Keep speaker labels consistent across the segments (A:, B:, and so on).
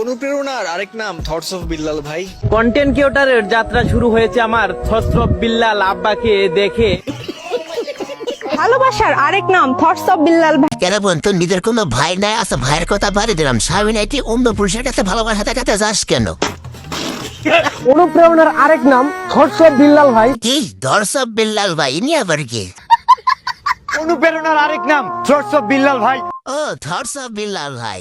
A: অনুপ্রেরণার আরেক নাম থটস অফ বিল্লাল ভাই।
B: কন্টেন্ট ক্রিয়েটারের যাত্রা শুরু হয়েছে আমার ছত্রপ বিল্লাল আব্বাকে দেখে।
C: ভালোবাসার আরেক নাম থটস অফ বিল্লাল ভাই।
D: কেন বোন তোর নিজের কোনো ভাই নাই আছে ভাইয়ের কথা বাড়ি দিলাম। স্বামী নাইটি অন্য পুরুষের কাছে ভালোবাসা দেখাতে যাস কেন?
E: অনুপ্রেরণার আরেক নাম থটস অফ বিল্লাল ভাই।
D: কি? দর্শক বিল্লাল ভাই ইনি আবার কি?
E: অনুপ্রেরণার আরেক নাম থটস অফ বিল্লাল ভাই।
D: ও থটস অফ বিল্লাল ভাই।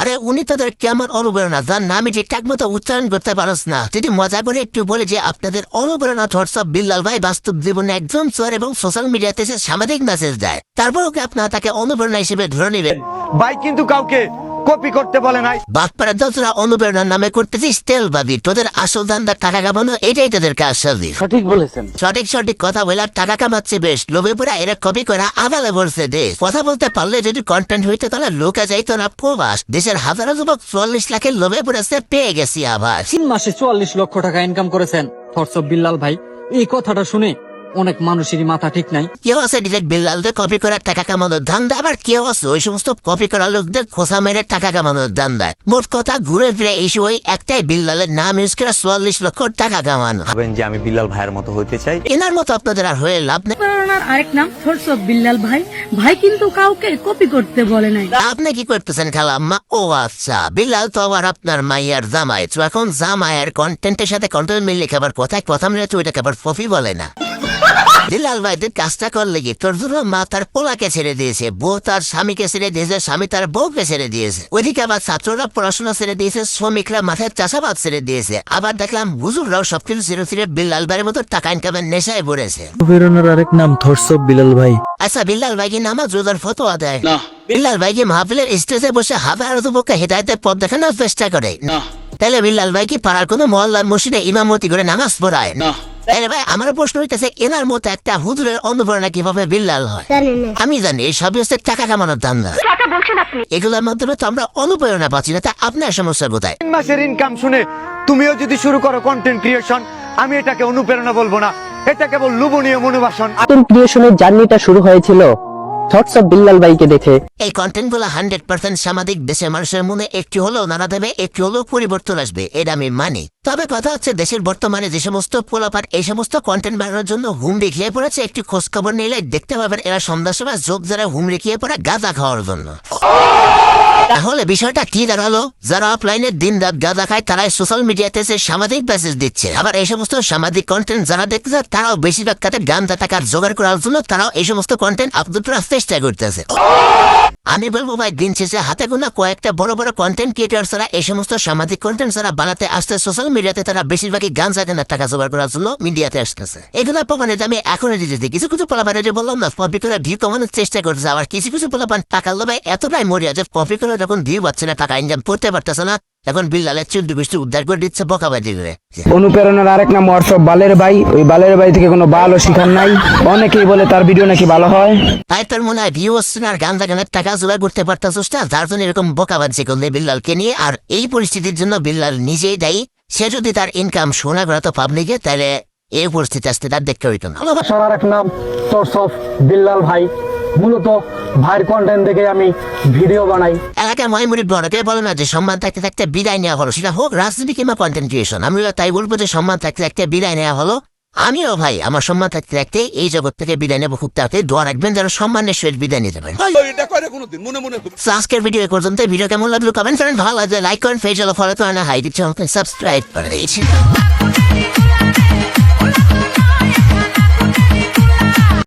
D: আরে, উনি তোদের কেমন অনুপ্রেরণা যার নামই ঠিকঠাক মতো উচ্চারণ করতে পারস না। যদি মজা করে একটু বলে যে, আপনাদের অনুপ্রেরণা থটস অফ বিল্লাল ভাই বাস্তব জীবনে একদম চোর এবং সোশ্যাল মিডিয়াতে সে সামাজিক মেসেজ দেয়। তারপর ওকে আপনার তাকে অনুপ্রেরণা হিসেবে ধরে নেবেন?
E: ভাই, কিন্তু কাউকে কপি করতে বলে নাই।
D: বাটপাড়া যতটা অনুপ্রেরণার নামে করতেছিস তেল বাবি তোদের আসল দান্দা টাকা কামানো এটাই তোদের কাজ সাজি
B: সঠিক বলেছেন।
D: সঠিক সঠিক কথা বলে টাকা কামাচ্ছে বেশ। লোভে পড়া এরা কপি করা আবালে বলছে দেশ। কথা বলতে পারলে যদি কন্টেন্ট হইতে তাহলে লোকে যাইতো না প্রবাস। দেশের হাজারো যুবক চুয়াল্লিশ লাখের লোভে পড়েছে পেয়ে গেছি আবার
F: তিন মাসে চুয়াল্লিশ লক্ষ টাকা ইনকাম করেছেন। অফ বিল্লাল ভাই এই কথাটা শুনে অনেক মানুষেরই মাথা ঠিক নাই।
D: কেউ আছে ডিরেক্ট বিল্লালদের কপি করার টাকা কামানোর ধান্দা? আবার কেউ আছে ওই সমস্ত কপি করা লোকদের খোসা মেরে টাকা কামানোর ধান্দা। মোট কথা ঘুরে ফিরে এই সময় একটাই বিল্লালের নাম ইউজ করে চুয়াল্লিশ লক্ষ টাকা কামানো।
G: ভাবেন যে আমি বিল্লাল ভাইয়ের মতো হইতে চাই।
D: এনার মতো আপনাদের আর হয়ে লাভ নেই।
H: আরেক নাম বিল্লাল ভাই। ভাই কিন্তু কাউকে কপি করতে বলে নাই।
D: আপনি কি করতেছেন খালাম্মা? ও আচ্ছা বিলাল তো আবার আপনার মাইয়ার জামাই। তো এখন জামাইয়ের কন্টেন্টের সাথে কন্টেন্ট মিললে খাবার কথায় কথা মিলে তো ওইটাকে আবার ফফি বলে না। দিলাল ভাইদের কাজটা করলে কি? তোর জন্য মা তার পোলাকে ছেড়ে দিয়েছে বউ তার স্বামীকে ছেড়ে দিয়েছে স্বামী তার বউকে ছেড়ে দিয়েছে। ওইদিকে আবার ছাত্ররা পড়াশোনা ছেড়ে দিয়েছে শ্রমিকরা মাথায় চাষাবাদ ছেড়ে দিয়েছে। আবার দেখলাম হুজুররাও সবকিছু ছেড়ে ছেড়ে বিল্লাল ভাইয়ের মতো টাকা ইনকামের নেশায় পড়েছে।
I: অনুপ্রেরণার আরেক নাম অফ বিলাল ভাই।
D: আচ্ছা বিল্লাল ভাই কি নামাজ রোজার ফতোয়া দেয়? না। বিল্লাল ভাই কি মাহফিলের স্টেজে বসে হাজার যুবককে হেদায়তের পথ দেখানোর চেষ্টা করে? না। তাহলে বিল্লাল ভাই কি পাড়ার কোনো মহল্লার মসজিদে ইমামতি করে নামাজ পড়ায়? ভাই আমার প্রশ্ন হইতেছে এনার মতো একটা হুজুরের অনুপ্রেরণা কীভাবে বিল্লাল হয়? আমি জানি এই সবই হচ্ছে টাকা কামানোর ধান্দা এগুলোর মাধ্যমে তো আমরা অনুপ্রেরণা পাচ্ছি না তা আপনার সমস্যা বোধহয়
E: তিন মাসের ইনকাম শুনে তুমিও যদি শুরু করো কন্টেন্ট ক্রিয়েশন আমি এটাকে অনুপ্রেরণা বলব না। এটা কেবল লুবনীয় মনোবাসন।
B: কন্টেন্ট ক্রিয়েশনের জার্নিটা শুরু হয়েছিল থটস অফ বিল্লাল ভাইকে দেখে।
D: এই কন্টেন্টগুলো হান্ড্রেড পার্সেন্ট সামাজিক দেশের মানুষের মনে একটি হলেও নানা দেবে, একটি হলেও পরিবর্তন আসবে, এটা আমি মানি। তবে কথা হচ্ছে, দেশের বর্তমানে যে সমস্ত পোলাপার এই সমস্ত কন্টেন্ট বানানোর জন্য হুমড়ি খেয়ে পড়েছে, একটি খোঁজ খবর নিলে দেখতে পাবেন এরা সন্ধ্যা সময় যোগ যারা হুমড়ি খেয়ে পড়ে গাঁজা খাওয়ার জন্য। তাহলে বিষয়টা কি দাঁড়াল? যারা অফলাইনে দিন রাত গাঁজা খায়, তারাই সোশ্যাল মিডিয়াতে এসে সামাজিক মেসেজ দিচ্ছে। আবার এই সমস্ত সামাজিক কন্টেন্ট যারা দেখতেছে তারাও বেশিরভাগ কাতে গাঁজা টাকার জোগাড় করার জন্য তারাও এই সমস্ত কন্টেন্ট আপলোড করার চেষ্টা করতেছে। আমি বলব ভাই, দিন শেষে হাতে গোনা কয়েকটা বড় বড় কন্টেন্ট ক্রিয়েটার ছাড়া এই সমস্ত সামাজিক কন্টেন্ট যারা বানাতে আসতে সোশ্যাল মিডিয়াতে তারা বেশিরভাগই গান কেনার টাকা জোগাড় করার জন্য মিডিয়াতে আসতেছে। এগুলো প্রমাণে আমি এখনই দিতেছি কিছু কিছু পোলাপানে যে বললাম না কপি করে ভিউ কমানোর চেষ্টা করতেছে। আবার কিছু কিছু পোলাপান টাকার লোভায় এতটাই মরিয়া যে কপি করে যখন ভিউ পাচ্ছে না টাকা ইনকাম করতে পারতেছে না এখন বিল্লালের চুল বৃষ্টি উদ্ধার করে দিচ্ছে বকাবাজি করে।
J: অনুপ্রেরণার আরেক নাম হোয়াটসঅ্যাপ বালের ভাই। ওই বালের ভাই থেকে কোনো ভালো শিখার নাই। অনেকেই বলে তার ভিডিও নাকি ভালো হয়।
D: তাই তোর মনে হয় ভিউ হচ্ছে না আর গান গানের টাকা জোগাড় করতে পারতাছিস না? যার জন্য এরকম বোকাবাজি করলে বিল্লালকে নিয়ে আর এই পরিস্থিতির জন্য বিল্লাল নিজেই দায়ী। সে যদি তার ইনকাম শোনা করা তো পাবলিকে তাহলে এই পরিস্থিতি আসতে তার দেখতে হইতো না।
E: আরেক নাম থটস অফ বিল্লাল ভাই। মূলত ভাইয়ের কন্টেন্ট দেখে আমি ভিডিও বানাই।
D: এলাকার ময়মুরির বড়কে বলে না যে সম্মান থাকতে থাকতে বিদায় নেওয়া হলো? সেটা হোক রাজনীতি কিংবা কন্টেন্ট ক্রিয়েশন আমি তাই বলব যে সম্মান থাকতে থাকতে বিদায় নেওয়া হলো। আমিও ভাই আমার সম্মান থাকতে থাকতে এই জগৎ থেকে বিদায় নেব খুব তাড়াতাড়ি। দোয়া রাখবেন যেন সম্মানের সহিত বিদায় নিতে পারেন আজকের ভিডিও এ পর্যন্ত ভিডিও কেমন লাগল কমেন্ট করেন। ভালো লাগলে লাইক করেন ফেস ফলো তো না হাই দিচ্ছে সাবস্ক্রাইব করে দিয়েছি।